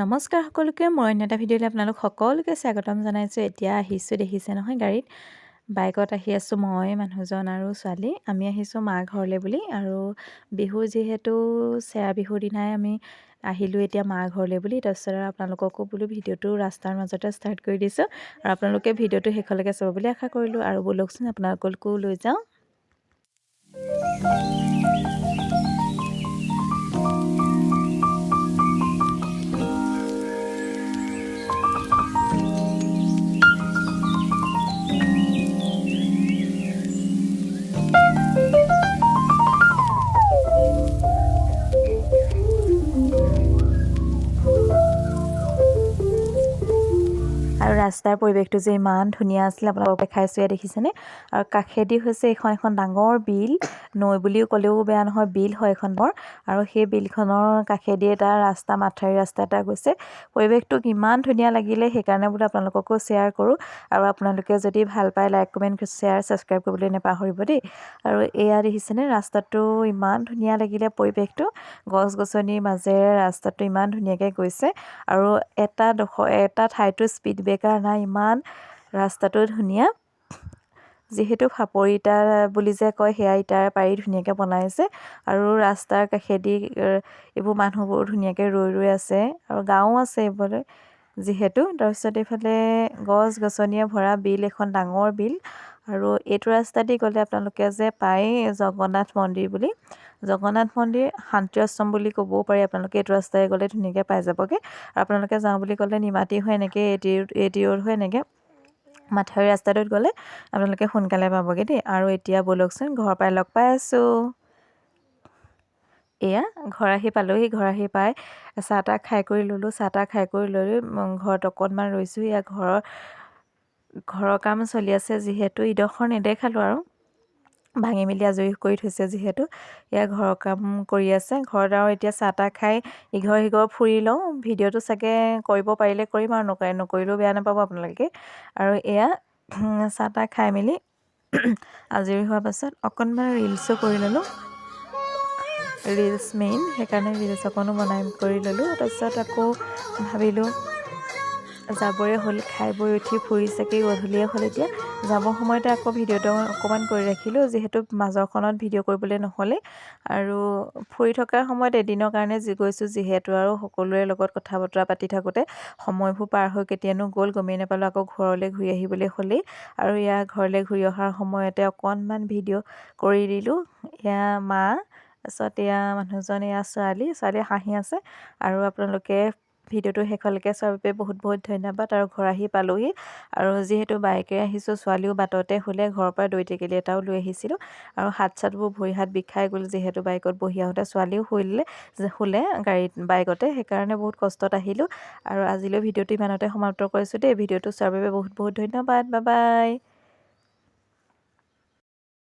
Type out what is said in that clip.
নমস্কাৰ সকলোকে মই অন্য এটা ভিডিঅ'লৈ আপোনালোক সকলোকে স্বাগতম জনাইছোঁ। এতিয়া আহিছোঁ দেখিছে নহয় গাড়ীত। বাইকত আহি আছোঁ মই মানুহজন আৰু ছোৱালী। আমি আহিছোঁ মা ঘৰলৈ বুলি আৰু বিহু যিহেতু চেৰা বিহুৰ দিনাই আমি আহিলোঁ এতিয়া মা ঘৰলৈ বুলি। তাৰপিছত আৰু আপোনালোককো বোলো ভিডিঅ'টো ৰাস্তাৰ মাজতে ষ্টাৰ্ট কৰি দিছোঁ আৰু আপোনালোকে ভিডিঅ'টো শেষলৈকে চাব বুলি আশা কৰিলোঁ। আৰু ব'লকচোন আপোনালোককো লৈ যাওঁ। আৰু ৰাস্তাৰ পৰিৱেশটো যে ইমান ধুনীয়া আছিলে আপোনালোকক দেখাইছোঁ ইয়াত দেখিছেনে? আৰু কাষেদি হৈছে এইখন এখন ডাঙৰ বিল। নৈ বুলিও ক'লেও বেয়া নহয় বিল হয় এখন বৰ। আৰু সেই বিলখনৰ কাষেদি এটা ৰাস্তা মাথাউৰি ৰাস্তা এটা গৈছে। পৰিৱেশটো কিমান ধুনীয়া লাগিলে সেইকাৰণে বোলো আপোনালোককো শ্বেয়াৰ কৰোঁ। আৰু আপোনালোকে যদি ভাল পায় লাইক কমেণ্ট শ্বেয়াৰ ছাবস্ক্ৰাইব কৰিবলৈ নাপাহৰিব দেই। আৰু এয়া দেখিছেনে ৰাস্তাটো ইমান ধুনীয়া লাগিলে পৰিৱেশটো। গছ গছনিৰ মাজেৰে ৰাস্তাটো ইমান ধুনীয়াকৈ গৈছে। আৰু এটা ডোখৰ এটা ঠাইতো স্পীড ব্ৰেকাৰ নাই ইমান ৰাস্তাটো ধুনীয়া। যিহেতু ফাপৰি ইটা বুলি যে কয় সেয়া ইটাৰে পাৰি ধুনীয়াকৈ বনাইছে। আৰু ৰাস্তাৰ কাষেদি এইবোৰ মানুহবোৰ ধুনীয়াকৈ ৰৈ ৰৈ আছে। আৰু গাঁও আছে এইফালে যিহেতু। তাৰপিছত এইফালে গছ গছনিয়ে ভৰা বিল এখন ডাঙৰ বিল। আৰু এইটো ৰাস্তা দি গ'লে আপোনালোকে যে পায় জগন্নাথ মন্দিৰ বুলি জগন্নাথ মন্দিৰ শান্তি আশ্ৰম বুলি ক'বও পাৰি আপোনালোকে এইটো ৰাস্তাৰে গ'লে ধুনীয়াকৈ পাই যাবগৈ। আৰু আপোনালোকে যাওঁ বুলি ক'লে নিমাতী হৈ এনেকৈ A T A T road হৈ এনেকৈ মাথাউৰি ৰাস্তাটোত গ'লে আপোনালোকে সোনকালে পাবগৈ দেই। আৰু এতিয়া ব'লকচোন ঘৰৰ পৰাই লগ পাই আছোঁ। এয়া ঘৰ আহি পালোহি ঘৰ আহি পাই চাহ তাহ খাই কৰি ল'লোঁ চাহ তাহ খাই কৰি লৈ ঘৰত অকণমান ৰৈছোঁ এয়া ঘৰৰ ঘৰৰ কাম চলি আছে যিহেতু ইডোখৰ নেদেখালোঁ আৰু। ভাঙি মেলি আজৰি কৰি থৈছে যিহেতু এয়া ঘৰৰ কাম কৰি আছে। ঘৰত আৰু এতিয়া চাহ তাহ খাই ইঘৰ সিঘৰ ফুৰি লওঁ। ভিডিঅ'টো চাগে কৰিব পাৰিলে কৰিম আৰু নকৰে নকৰিলেও বেয়া নাপাব আপোনালোকে। আৰু এয়া চাহ তাহ খাই মেলি আজৰি হোৱাৰ পাছত অকণমান ৰিলচো কৰি ল'লোঁ। ৰিলচ মেইন সেইকাৰণে ৰিলচ অকণো বনাই কৰি ল'লোঁ। তাৰপিছত আকৌ ভাবিলোঁ যাবৰে হ'ল খাই বৈ উঠি ফুৰি চাকি গধূলিয়ে হ'ল এতিয়া। যাব সময়তে আকৌ ভিডিঅ'টো অকণমান কৰি ৰাখিলোঁ যিহেতু মাজৰখনত ভিডিঅ' কৰিবলৈ নহ'লে আৰু ফুৰি থকাৰ সময়ত এদিনৰ কাৰণে যি গৈছোঁ যিহেতু আৰু সকলোৰে লগত কথা বতৰা পাতি থাকোঁতে সময়বোৰ পাৰ হৈ কেতিয়ানো গ'ল গমেই নাপালোঁ। আকৌ ঘৰলৈ ঘূৰি আহিবলৈ হ'লেই। আৰু ইয়াৰ ঘৰলৈ ঘূৰি অহাৰ সময়তে অকণমান ভিডিঅ' কৰি দিলোঁ। এয়া মা তাৰপিছত এয়া মানুহজন এয়া ছোৱালী। ছোৱালীয়ে হাঁহি আছে। আৰু আপোনালোকে ভিডিঅ'টো শেষলৈকে চোৱাৰ বাবে বহুত বহুত ধন্যবাদ আৰু ঘৰ আহি পালোহি। আৰু যিহেতু বাইকেৰে আহিছোঁ, ছোৱালীও বাটতে শুলে, ঘৰৰ পৰা দৈ টেকেলি এটাও লৈ আহিছিলোঁ। আৰু হাত চাতবোৰ ভৰি হাত বিষাই গ'ল, যিহেতু বাইকত বহি আহোঁতে ছোৱালীও শুলে শুলে গাড়ীত, বাইকতে। সেইকাৰণে বহুত কষ্টত আহিলোঁ। আৰু আজিলৈ ভিডিঅ'টো ইমানতে সমাপ্ত কৰিছোঁ দেই। ভিডিঅ'টো চোৱাৰ বাবে বহুত বহুত ধন্যবাদ। Bye bye.